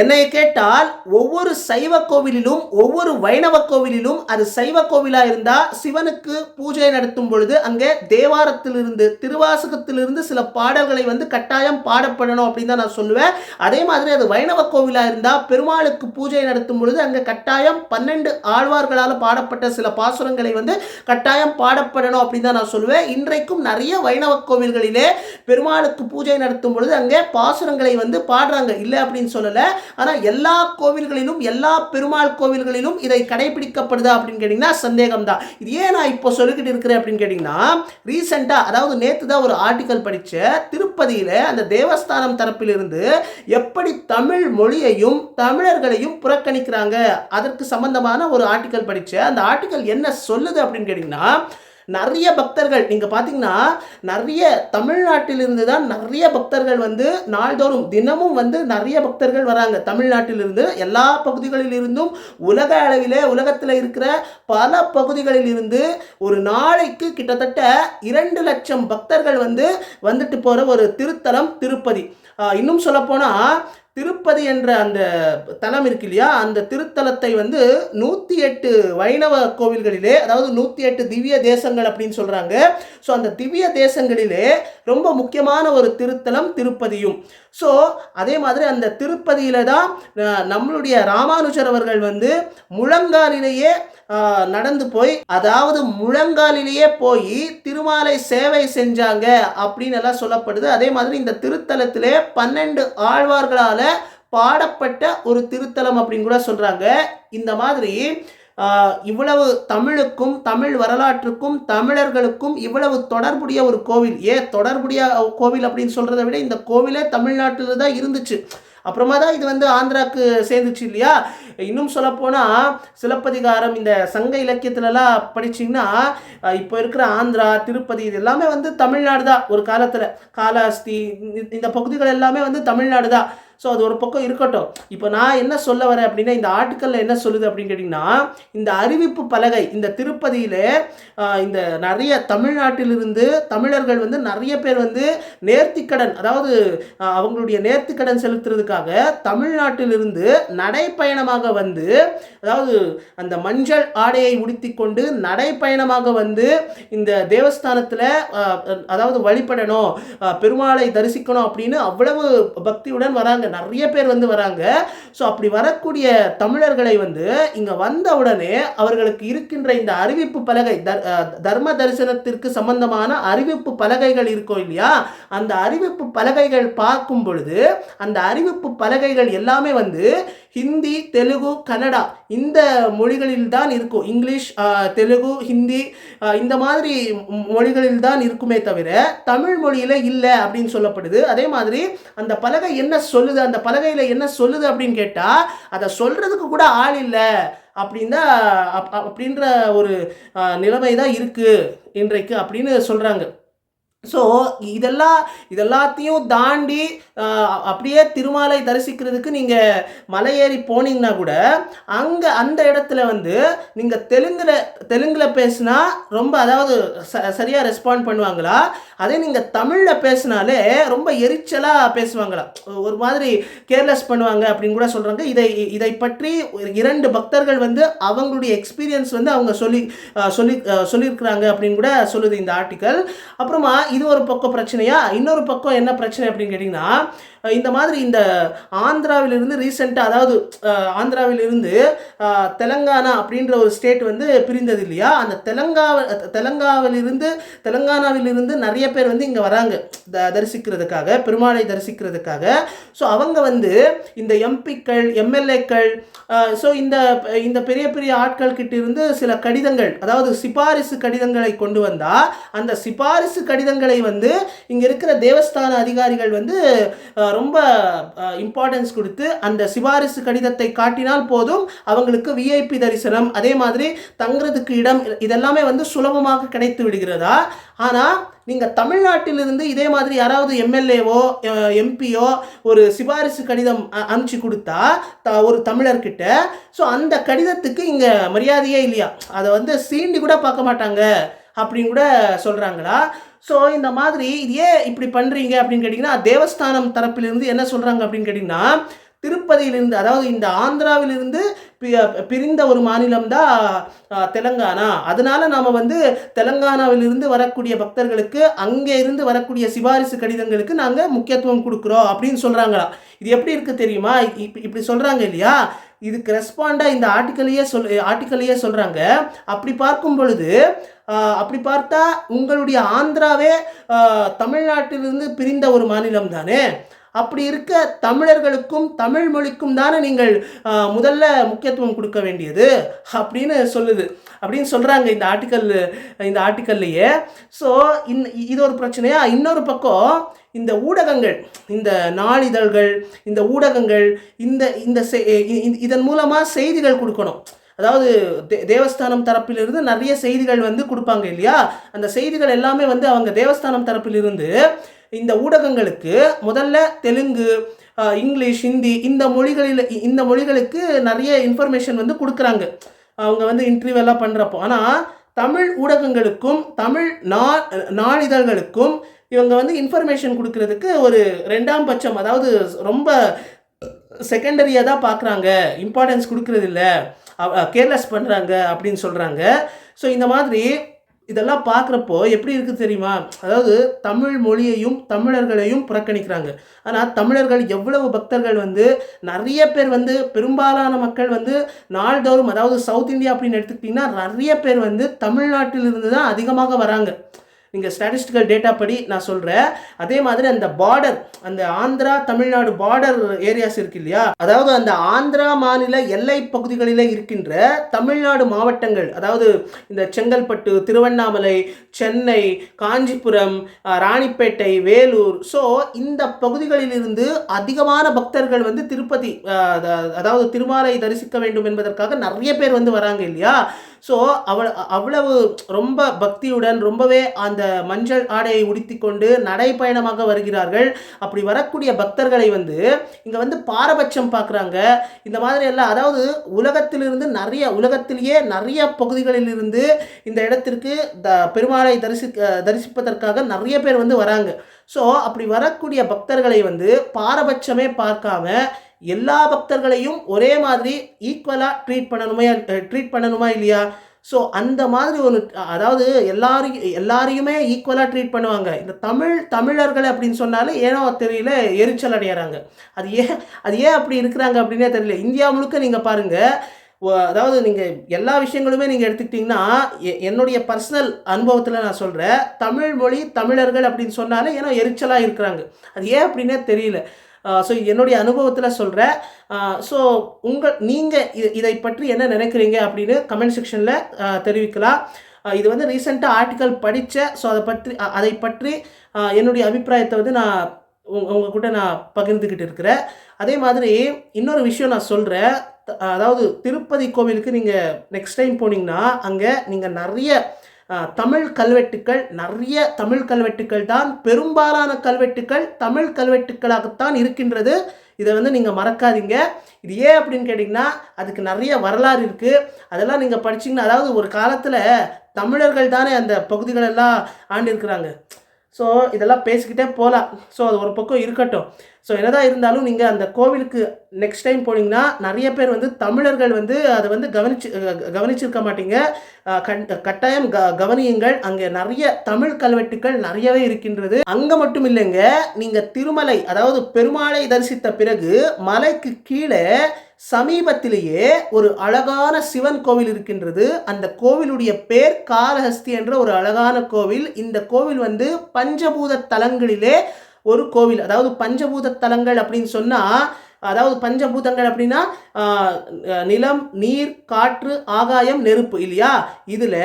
என்னை கேட்டால் ஒவ்வொரு சைவ கோவிலிலும் ஒவ்வொரு வைணவ கோவிலிலும் அது சைவ கோவிலா இருந்தா சிவனுக்கு பூஜை நடத்தும் பொழுது அங்கே தேவாரத்திலிருந்து திருவாசகத்திலிருந்து சில பாடல்களை வந்து கட்டாயம் பாடப்படணும் அப்படின்னு தான் நான் சொல்லுவேன். அதே மாதிரி அது வைணவ கோவிலா இருந்தா பெருமாளுக்கு பூஜை நடத்தும் பொழுது அங்கே கட்டாயம் பன்னெண்டு ஆழ்வார்களால் பாடப்பட்ட சில பாசுரங்களை வந்து கட்டாயம் பாடப்படணும் அப்படின்னு தான் நான் சொல்லுவேன். இன்றைக்கும் நிறைய வைணவ கோவில்களிலே பெருமாளுக்கு பூஜை நடத்தும் பொழுது அங்கே பாசுரங்களை வந்து பாடுறாங்க. இல்லை அப்படின்னு சொல்லலை. ஆனால் எல்லா கோவில்களிலும் எல்லா பெருமாள் கோவில்களிலும் இதை கடைபிடிக்கப்படுதா அப்படின்னு கேட்டிங்கன்னா சந்தேகம் தான் இது ஏன் நான் இப்போ சொல்லிக்கிட்டு இருக்கிறேன் அப்படின்னு கேட்டிங்கன்னா ரீசெண்டாக அதாவது நேற்று தான் ஒரு ஆர்டிக்கல் படித்த திருப்பதியில் அந்த தேவஸ்தானம் தரப்பிலிருந்து எப்படி தமிழ் மொழியையும் தமிழர்களையும் புறக்கணிக்கிறாங்க அதற்கு சம்பந்தமான ஒரு ஆர்டிக்கல் படித்தேன் அந்த ஆர்டிக்கல் என்ன சொல்லுது அப்படின்னு கேட்டிங்கன்னா நிறைய பக்தர்கள் நீங்கள் பார்த்தீங்கன்னா நிறைய தமிழ்நாட்டிலிருந்து தான் நிறைய பக்தர்கள் வந்து நாள்தோறும் தினமும் வந்து நிறைய பக்தர்கள் வராங்க. தமிழ்நாட்டிலிருந்து எல்லா பகுதிகளிலிருந்தும் உலக அளவிலே உலகத்தில் இருக்கிற பல பகுதிகளில் இருந்து ஒரு நாளைக்கு கிட்டத்தட்ட இரண்டு லட்சம் பக்தர்கள் வந்து வந்துட்டு போகிற ஒரு திருத்தலம் திருப்பதி. இன்னும் சொல்லப்போனால் திருப்பதி என்ற அந்த தலம் இருக்கு இல்லையா? அந்த திருத்தலத்தை வந்து நூற்றி எட்டு வைணவ கோவில்களிலே அதாவது நூற்றி எட்டு திவ்ய தேசங்கள் அப்படின்னு சொல்கிறாங்க ஸோ அந்த திவ்ய தேசங்களிலே ரொம்ப முக்கியமான ஒரு திருத்தலம் திருப்பதியும். ஸோ அதே மாதிரி அந்த திருப்பதியில் தான் நம்மளுடைய ராமானுஜர் அவர்கள் வந்து முழங்காலிலேயே நடந்து போய் அதாவது முழங்காலிலேயே போய் திருமாலை சேவை செஞ்சாங்க அப்படின்னு எல்லாம் சொல்லப்படுது. அதே மாதிரி இந்த திருத்தலத்திலே பன்னெண்டு ஆழ்வார்களால் பாடப்பட்ட ஒரு திருத்தலம் அப்படின்னு கூட சொல்கிறாங்க இந்த மாதிரி இவ்வளவு தமிழுக்கும் தமிழ் வரலாற்றுக்கும் தமிழர்களுக்கும் இவ்வளவு தொடர்புடைய ஒரு கோவில். ஏன் தொடர்புடைய கோவில் அப்படின்னு சொல்கிறத விட இந்த கோவிலே தமிழ்நாட்டில் தான் இருந்துச்சு. அப்புறமா தான் இது வந்து ஆந்திராக்கு சேர்ந்துச்சு இல்லையா? இன்னும் சொல்லப்போனால் சிலப்பதிகாரம் இந்த சங்க இலக்கியத்துலலாம் படிச்சிங்கன்னா இப்போ இருக்கிற ஆந்திரா திருப்பதி இது எல்லாமே வந்து தமிழ்நாடு தான் ஒரு காலத்தில். காலாஸ்தி இந்த பகுதிகள் எல்லாமே வந்து தமிழ்நாடு தான் ஸோ அது ஒரு பக்கம் இருக்கட்டும். இப்போ நான் என்ன சொல்ல வரேன் அப்படின்னா இந்த ஆர்டிக்கலில் என்ன சொல்லுது அப்படின்னு கேட்டிங்கன்னா இந்த அறிவிப்பு பலகை இந்த திருப்பதியில் இந்த நிறைய தமிழ்நாட்டிலிருந்து தமிழர்கள் வந்து நிறைய பேர் வந்து நேர்த்திக்கடன் அதாவது அவங்களுடைய நேர்த்திக்கடன் செலுத்துறதுக்காக தமிழ்நாட்டிலிருந்து நடைப்பயணமாக வந்து அதாவது அந்த மஞ்சள் ஆடையை உடுத்திக்கொண்டு நடைப்பயணமாக வந்து இந்த தேவஸ்தானத்தில் அதாவது வழிபடணும் பெருமாளை தரிசிக்கணும் அப்படின்னு அவ்வளவு பக்தியுடன் வராங்க. நிறைய பேர் வந்து வராங்க. ஸோ அப்படி வரக்கூடிய தமிழர்களை வந்து இங்கே வந்த உடனே அவர்களுக்கு இருக்கின்ற இந்த அறிவிப்பு பலகை தர்ம தரிசனத்திற்கு சம்பந்தமான அறிவிப்பு பலகைகள் இருக்கும் இல்லையா? அந்த அறிவிப்பு பலகைகள் பார்க்கும் பொழுது அந்த அறிவிப்பு பலகைகள் எல்லாமே வந்து ஹிந்தி தெலுங்கு கன்னடா இந்த மொழிகளில் தான் இருக்கும். இங்கிலீஷ் தெலுங்கு ஹிந்தி இந்த மாதிரி மொழிகளில் தான் இருக்குமே தவிர தமிழ் மொழியில் இல்லை அப்படின்னு சொல்லப்படுது. அதே மாதிரி அந்த பலகை என்ன சொல்லுது அந்த பலகையில் என்ன சொல்லுது அப்படின்னு கேட்டால் அதை சொல்கிறதுக்கு கூட ஆள் இல்லை அப்படின்னா அப்- அப்- அப்படின்ற ஒரு நிலைமை தான் இருக்குது இன்றைக்கு அப்படின்னு சொல்கிறாங்க ஸோ இதெல்லாம் இதெல்லாத்தையும் தாண்டி அப்படியே திருமாலை தரிசிக்கிறதுக்கு நீங்கள் மலை ஏறி போனீங்கன்னா கூட அங்கே அந்த இடத்துல வந்து நீங்கள் தெலுங்கில் தெலுங்கில் பேசுனா ரொம்ப அதாவது ச சரியாக ரெஸ்பாண்ட் பண்ணுவாங்களா? அதே நீங்கள் தமிழில் பேசினாலே ரொம்ப எரிச்சலாக பேசுவாங்களா? ஒரு மாதிரி கேர்லெஸ் பண்ணுவாங்க அப்படின்னு கூட சொல்கிறாங்க இதை இதை பற்றி இரண்டு பக்தர்கள் வந்து அவங்களுடைய எக்ஸ்பீரியன்ஸ் வந்து அவங்க சொல்லி சொல்லி சொல்லியிருக்கிறாங்க அப்படின்னு கூட சொல்லுது இந்த ஆர்டிக்கல் அப்புறமா இது ஒரு பக்கம் பிரச்சனையா? இன்னொரு பக்கம் என்ன பிரச்சனை அப்படின்னு கேட்டிங்கன்னா tá? இந்த மாதிரி இந்த ஆந்திராவிலிருந்து ரீசெண்டாக அதாவது ஆந்திராவிலிருந்து தெலங்கானா அப்படின்ற ஒரு ஸ்டேட் வந்து பிரிந்தது இல்லையா? அந்த தெலங்கா தெலங்காவிலிருந்து தெலங்கானாவிலிருந்து நிறைய பேர் வந்து இங்கே வராங்க த- தரிசிக்கிறதுக்காக பெருமாளை தரிசிக்கிறதுக்காக. ஸோ அவங்க வந்து இந்த எம்பிக்கள் எம்எல்ஏக்கள் ஸோ இந்த இந்த பெரிய பெரிய ஆட்கள் கிட்ட இருந்து சில கடிதங்கள் அதாவது சிபாரிசு கடிதங்களை கொண்டு வந்தால் அந்த சிபாரிசு கடிதங்களை வந்து இங்கே இருக்கிற தேவஸ்தான அதிகாரிகள் வந்து ரொம்ப இம்பார்ட்டன்ஸ் கொடுத்து அந்த சிபாரிசு கடிதத்தை காட்டினால் போதும் அவங்களுக்கு விஐபி தரிசனம். அதே மாதிரி தங்குறதுக்கு இடம் இதெல்லாமே வந்து சுலபமாக கிடைத்து விடுகிறதா? ஆனால் நீங்கள் தமிழ்நாட்டிலிருந்து இதே மாதிரி யாராவது எம்எல்ஏவோ எம்பியோ ஒரு சிபாரிசு கடிதம் அனுப்பிச்சு கொடுத்தா த ஒரு தமிழர்கிட்ட ஸோ அந்த கடிதத்துக்கு இங்கே மரியாதையே இல்லையா? அதை வந்து சீண்டி கூட பார்க்க மாட்டாங்க அப்படின்னு கூட சொல்கிறாங்களா ஸோ இந்த மாதிரி இது ஏன் இப்படி பண்ணுறீங்க அப்படின்னு கேட்டிங்கன்னா தேவஸ்தானம் தரப்பிலிருந்து என்ன சொல்கிறாங்க அப்படின்னு கேட்டிங்கன்னா திருப்பதியிலிருந்து அதாவது இந்த ஆந்திராவிலிருந்து பி- பிரிந்த ஒரு மாநிலம் தான் தெலங்கானா. அதனால நாம் வந்து தெலங்கானாவிலிருந்து வரக்கூடிய பக்தர்களுக்கு அங்கே இருந்து வரக்கூடிய சிபாரிசு கடிதங்களுக்கு நாங்கள் முக்கியத்துவம் கொடுக்குறோம் அப்படின்னு சொல்கிறாங்களா இது எப்படி இருக்குது தெரியுமா? இப்ப- இப்படி சொல்கிறாங்க இல்லையா? இதுக்கு ரெஸ்பாண்டாக இந்த ஆர்டிக்கலையே சொல் ஆர்டிக்கலையே சொல்கிறாங்க அப்படி பார்க்கும் பொழுது அப்படி பார்த்தா உங்களுடைய ஆந்திராவே தமிழ்நாட்டிலிருந்து பிரிந்த ஒரு மாநிலம் தானே? அப்படி இருக்க தமிழர்களுக்கும் தமிழ் மொழிக்கும் தானே நீங்கள் முதல்ல முக்கியத்துவம் கொடுக்க வேண்டியது? அப்படின்னு சொல்லுது. அப்படின்னு சொல்கிறாங்க இந்த ஆர்டிக்கல் இந்த ஆர்டிக்கல்லையே ஸோ இன் இது ஒரு பிரச்சனையா? இன்னொரு பக்கம் இந்த ஊடகங்கள் இந்த நாளிதழ்கள் இந்த ஊடகங்கள் இந்த இந்த இதன் மூலமாக செய்திகள் கொடுக்கணும். அதாவது தே தேவஸ்தானம் தரப்பிலிருந்து நிறைய செய்திகள் வந்து கொடுப்பாங்க இல்லையா? அந்த செய்திகள் எல்லாமே வந்து அவங்க தேவஸ்தானம் தரப்பிலிருந்து இந்த ஊடகங்களுக்கு முதல்ல தெலுங்கு இங்கிலீஷ் ஹிந்தி இந்த மொழிகளில் இந்த மொழிகளுக்கு நிறைய இன்ஃபர்மேஷன் வந்து கொடுக்குறாங்க. அவங்க வந்து இன்டர்வியூ எல்லாம் பண்ணுறப்போ ஆனால் தமிழ் ஊடகங்களுக்கும் தமிழ் நா நாளிதழ்களுக்கும் இவங்க வந்து இன்ஃபர்மேஷன் கொடுக்கறதுக்கு ஒரு ரெண்டாம் பட்சம் அதாவது ரொம்ப செகண்டரியாக தான் பார்க்குறாங்க. இம்பார்ட்டன்ஸ் கொடுக்கறதில்ல. கேர்லெஸ் பண்ணுறாங்க அப்படின்னு சொல்கிறாங்க ஸோ இந்த மாதிரி இதெல்லாம் பார்க்குறப்போ எப்படி இருக்குது தெரியுமா? அதாவது தமிழ் மொழியையும் தமிழர்களையும் புறக்கணிக்கிறாங்க. ஆனால் தமிழர்கள் எவ்வளவு பக்தர்கள் வந்து நிறைய பேர் வந்து பெரும்பாலான மக்கள் வந்து நாள்தோறும் அதாவது சவுத் இந்தியா அப்படின்னு எடுத்துக்கிட்டிங்கன்னா நிறைய பேர் வந்து தமிழ்நாட்டிலிருந்து தான் அதிகமாக வராங்க. நீங்கள் ஸ்டாட்டிஸ்டிக்கல் டேட்டா படி நான் சொல்கிறேன் அதே மாதிரி அந்த பார்டர் அந்த ஆந்திரா தமிழ்நாடு பார்டர் ஏரியாஸ் இருக்கு இல்லையா? அதாவது அந்த ஆந்திரா மாநில எல்லை பகுதிகளில் இருக்கின்ற தமிழ்நாடு மாவட்டங்கள் அதாவது இந்த செங்கல்பட்டு திருவண்ணாமலை சென்னை காஞ்சிபுரம் ராணிப்பேட்டை வேலூர். ஸோ இந்த பகுதிகளிலிருந்து அதிகமான பக்தர்கள் வந்து திருப்பதி அதாவது திருமாலை தரிசிக்க வேண்டும் என்பதற்காக நிறைய பேர் வந்து வராங்க இல்லையா? ஸோ அவள் அவ்வளவு ரொம்ப பக்தியுடன் ரொம்பவே அந்த மஞ்சள் ஆடையை உடுத்தி கொண்டு நடைப்பயணமாக வருகிறார்கள். அப்படி வரக்கூடிய பக்தர்களை வந்து இங்கே வந்து பாரபட்சம் பார்க்குறாங்க இந்த மாதிரி எல்லாம் அதாவது உலகத்திலிருந்து நிறைய உலகத்திலேயே நிறைய பகுதிகளிலிருந்து இந்த இடத்திற்கு த பெருமாளை தரிசி தரிசிப்பதற்காக நிறைய பேர் வந்து வராங்க. ஸோ அப்படி வரக்கூடிய பக்தர்களை வந்து பாரபட்சமே பார்க்காம எல்லா பக்தர்களையும் ஒரே மாதிரி ஈக்குவலாக ட்ரீட் பண்ணணுமா ட்ரீட் பண்ணணுமா இல்லையா? ஸோ அந்த மாதிரி ஒரு அதாவது எல்லாரையும் எல்லாரையுமே ஈக்குவலாக ட்ரீட் பண்ணுவாங்க. இந்த தமிழ் தமிழர்கள் அப்படின்னு சொன்னாலே ஏனோ தெரியல எரிச்சல் அடையிறாங்க. அது ஏன் அது ஏன் அப்படி இருக்கிறாங்க அப்படின்னே தெரியல. இந்தியா முழுக்க நீங்கள் பாருங்கள் அதாவது நீங்கள் எல்லா விஷயங்களுமே நீங்கள் எடுத்துக்கிட்டிங்கன்னா எ- என்னுடைய பர்சனல் அனுபவத்தில் நான் சொல்கிறேன் தமிழ் மொழி தமிழர்கள் அப்படின்னு சொன்னாலே ஏன்னா எரிச்சலாக இருக்கிறாங்க. அது ஏன் அப்படின்னே தெரியல. ஸோ என்னுடைய அனுபவத்தில் சொல்கிறேன் ஸோ உங்கள் நீங்கள் இதை பற்றி என்ன நினைக்கிறீங்க அப்படின்னு கமெண்ட் செக்ஷனில் தெரிவிக்கலாம். இது வந்து ரீசெண்டாக ஆர்டிக்கல் படித்தேன் ஸோ அதை பற்றி அதை பற்றி என்னுடைய அபிப்பிராயத்தை வந்து நான் உங்க உங்கள் கூட நான் பகிர்ந்துக்கிட்டு இருக்கிறேன். அதே மாதிரி இன்னொரு விஷயம் நான் சொல்கிறேன் அதாவது திருப்பதி கோவிலுக்கு நீங்கள் நெக்ஸ்ட் டைம் போனீங்கன்னா அங்கே நீங்கள் நிறைய தமிழ் கல்வெட்டுக்கள் நிறைய தமிழ் கல்வெட்டுக்கள் தான் பெரும்பாலான கல்வெட்டுக்கள் தமிழ் கல்வெட்டுக்களாகத்தான் இருக்கின்றது. இதை வந்து நீங்கள் மறக்காதீங்க. இது ஏன் அப்படின்னு கேட்டிங்கன்னா அதுக்கு நிறைய வரலாறு இருக்குது அதெல்லாம் நீங்கள் படிச்சீங்கன்னா அதாவது ஒரு காலத்தில் தமிழர்கள் தானே அந்த பகுதிகளெல்லாம் ஆண்டிருக்கிறாங்க. ஸோ இதெல்லாம் பேசிக்கிட்டே போகலாம் ஸோ அது ஒரு பக்கம் இருக்கட்டும். ஸோ என்னதான் இருந்தாலும் நீங்கள் அந்த கோவிலுக்கு நெக்ஸ்ட் டைம் போனீங்கன்னா நிறைய பேர் வந்து தமிழர்கள் வந்து அதை வந்து கவனிச்சு கவனிச்சிருக்க மாட்டீங்க. கண்- கட்டாயம் க கவனியுங்கள். அங்கே நிறைய தமிழ் கல்வெட்டுக்கள் நிறையவே இருக்கின்றது. அங்கே மட்டும் இல்லைங்க நீங்கள் திருமலை அதாவது பெருமாளை தரிசித்த பிறகு மலைக்கு கீழே சமீபத்திலேயே ஒரு அழகான சிவன் கோவில் இருக்கின்றது. அந்த கோவிலுடைய பேர் காளஹஸ்தி என்ற ஒரு அழகான கோவில். இந்த கோவில் வந்து பஞ்சபூத தலங்களிலே ஒரு கோவில் அதாவது பஞ்சபூத தலங்கள் அப்படின்னு சொன்னால் அதாவது பஞ்சபூதங்கள் அப்படின்னா நிலம் நீர் காற்று ஆகாயம் நெருப்பு இல்லையா? இதில்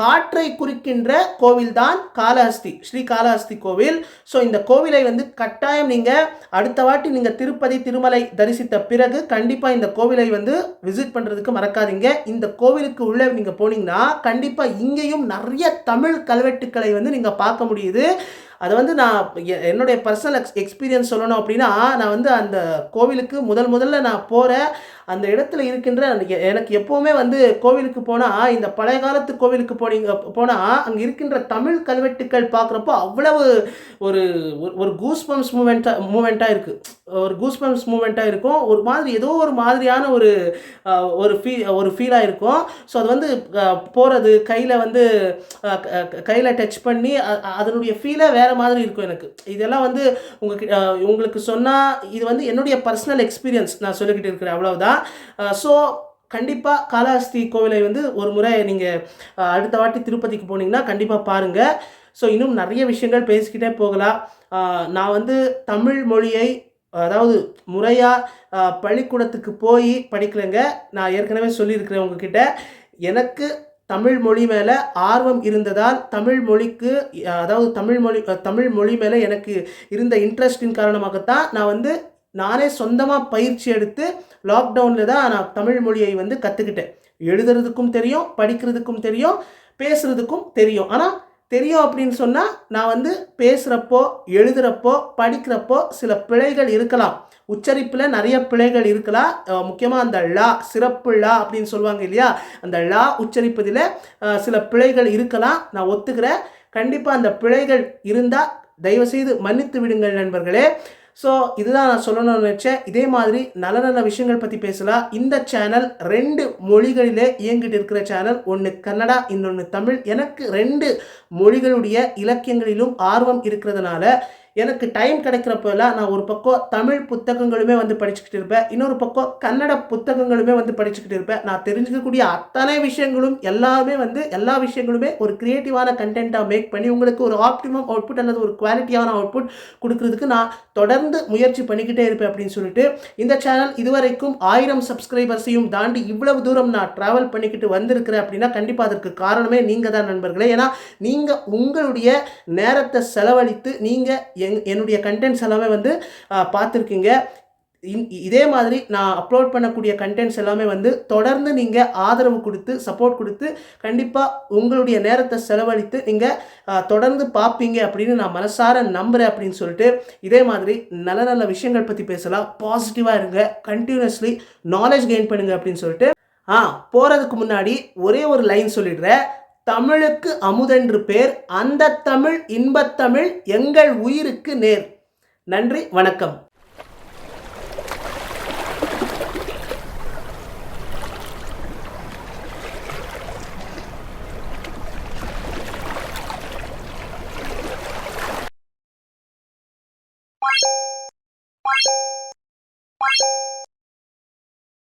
காற்றை குறிக்கின்ற கோவில் தான் காளஹஸ்தி ஸ்ரீ காளஹஸ்தி கோவில். ஸோ இந்த கோவிலை வந்து கட்டாயம் நீங்கள் அடுத்த வாட்டி நீங்கள் திருப்பதி திருமலை தரிசித்த பிறகு கண்டிப்பாக இந்த கோவிலை வந்து விசிட் பண்ணுறதுக்கு மறக்காதீங்க. இந்த கோவிலுக்கு உள்ளே நீங்கள் போனீங்கன்னா கண்டிப்பாக இங்கேயும் நிறைய தமிழ் கல்வெட்டுக்களை வந்து நீங்கள் பார்க்க முடியுது. அதை வந்து நான் எ- என்னுடைய பர்சனல் எக்ஸ் எக்ஸ்பீரியன்ஸ் சொல்லணும் அப்படின்னா நான் வந்து அந்த கோவிலுக்கு முதல் முதல்ல நான் போகிற அந்த இடத்துல இருக்கின்ற அந்த எனக்கு எப்போவுமே வந்து கோவிலுக்கு போனால் இந்த பழைய காலத்து கோவிலுக்கு போனீங்க போனால் அங்கே இருக்கின்ற தமிழ் கல்வெட்டுக்கள் பார்க்குறப்போ அவ்வளவு ஒரு ஒரு- ஒரு கூஸ்பம்ஸ் மூமெண்ட்டாக மூமெண்ட்டாக இருக்குது ஒரு கூஸ்பம்ஸ் மூமெண்ட்டாக இருக்கும். ஒரு மாதிரி ஏதோ ஒரு மாதிரியான ஒரு ஒரு ஃபீ ஒரு ஃபீலாக இருக்கும். ஸோ அது வந்து போகிறது கையில் வந்து கையில் டச் பண்ணி அதனுடைய ஃபீலை வேறு மாதிரி இருக்கும் எனக்கு. இதெல்லாம் வந்து உங்களுக்கு உங்களுக்கு சொன்னால் இது வந்து என்னுடைய பர்சனல் எக்ஸ்பீரியன்ஸ் நான் சொல்லிக்கிட்டு இருக்கிறேன் அவ்வளவுதான். ஸோ கண்டிப்பாக காளஹஸ்தி கோவிலை வந்து ஒரு முறை நீங்கள் அடுத்த வாட்டி திருப்பதிக்கு போனீங்கன்னா கண்டிப்பாக பாருங்கள் ஸோ இன்னும் நிறைய விஷயங்கள் பேசிக்கிட்டே போகலாம். நான் வந்து தமிழ் மொழியை அதாவது முறையாக பள்ளிக்கூடத்துக்கு போய் படிக்கலைங்க. நான் ஏற்கனவே சொல்லியிருக்கிறேன் உங்ககிட்ட. எனக்கு தமிழ் மொழி மேலே ஆர்வம் இருந்ததால் தமிழ் மொழிக்கு அதாவது தமிழ் மொழி தமிழ் மொழி மேலே எனக்கு இருந்த இன்ட்ரெஸ்டின் காரணமாகத்தான் நான் வந்து நானே சொந்தமாக பயிற்சி எடுத்து லாக்டவுனில் தான் நான் தமிழ் மொழியை வந்து கற்றுக்கிட்டேன் எழுதுறதுக்கும் தெரியும் படிக்கிறதுக்கும் தெரியும் பேசுறதுக்கும் தெரியும். ஆனால் தெரியும் அப்படின்னு சொன்னால் நான் வந்து பேசுகிறப்போ எழுதுகிறப்போ படிக்கிறப்போ சில பிழைகள் இருக்கலாம். உச்சரிப்பில் நிறைய பிழைகள் இருக்கலாம் முக்கியமாக அந்த லா சிறப்பு லா அப்படின்னு சொல்லுவாங்க இல்லையா? அந்த லா உச்சரிப்பதில் சில பிழைகள் இருக்கலாம் நான் ஒத்துக்கிறேன். கண்டிப்பாக அந்த பிழைகள் இருந்தால் தயவுசெய்து மன்னித்து விடுங்கள் நண்பர்களே. ஸோ இதுதான் நான் சொல்லணும்னு நினச்சேன். இதே மாதிரி நல்ல நல்ல விஷயங்கள் பற்றி பேசலாம் இந்த சேனல் ரெண்டு மொழிகளிலே இயங்கிட்டு இருக்கிற சேனல் ஒன்று கன்னடா இன்னொன்று தமிழ். எனக்கு ரெண்டு மொழிகளுடைய இலக்கியங்களிலும் ஆர்வம் இருக்கிறதுனால எனக்கு டைம் கிடைக்கிறப்பெல்லாம் நான் ஒரு பக்கம் தமிழ் புத்தகங்களுமே வந்து படிச்சுக்கிட்டு இருப்பேன். இன்னொரு பக்கம் கன்னட புத்தகங்களுமே வந்து படிச்சுக்கிட்டு இருப்பேன். நான் தெரிஞ்சுக்கக்கூடிய அத்தனை விஷயங்களும் எல்லாமே வந்து எல்லா விஷயங்களுமே ஒரு க்ரியேட்டிவான கண்டென்ட்டாக மேக் பண்ணி உங்களுக்கு ஒரு ஆப்டிமம் அவுட்புட் அல்லது ஒரு குவாலிட்டியான அவுட்புட் கொடுக்கறதுக்கு நான் தொடர்ந்து முயற்சி பண்ணிக்கிட்டே இருப்பேன் அப்படின்னு சொல்லிட்டு இந்த சேனல் இதுவரைக்கும் ஆயிரம் சப்ஸ்கிரைபர்ஸையும் தாண்டி இவ்வளவு தூரம் நான் ட்ராவல் பண்ணிக்கிட்டு வந்திருக்கிறேன் அப்படின்னா கண்டிப்பாக அதற்கு காரணமே நீங்கள் தான் நண்பர்களே. ஏன்னா நீங்கள் உங்களுடைய நேரத்தை செலவழித்து நீங்கள் எங் என்னுடைய கண்டென்ட்ஸ் எல்லாமே வந்து பார்த்துருக்கீங்க. இதே மாதிரி நான் அப்லோட் பண்ணக்கூடிய கண்டென்ட்ஸ் எல்லாமே வந்து தொடர்ந்து நீங்கள் ஆதரவு கொடுத்து சப்போர்ட் கொடுத்து கண்டிப்பாக உங்களுடைய நேரத்தை செலவழித்து நீங்கள் தொடர்ந்து பார்ப்பீங்க அப்படின்னு நான் மனசார நம்புகிறேன் அப்படின்னு சொல்லிட்டு இதே மாதிரி நல்ல நல்ல விஷயங்கள் பற்றி பேசலாம். பாசிட்டிவாக இருங்க. கண்டினியூஸ்லி நாலேஜ் கெயின் பண்ணுங்க அப்படின்னு சொல்லிட்டு ஆ போகிறதுக்கு முன்னாடி ஒரே ஒரு லைன் சொல்லிடுறேன். தமிழுக்கு அமுதென்று பேர் அந்த தமிழ் இன்பத்தமிழ் எங்கள் உயிருக்கு நேர். நன்றி வணக்கம்.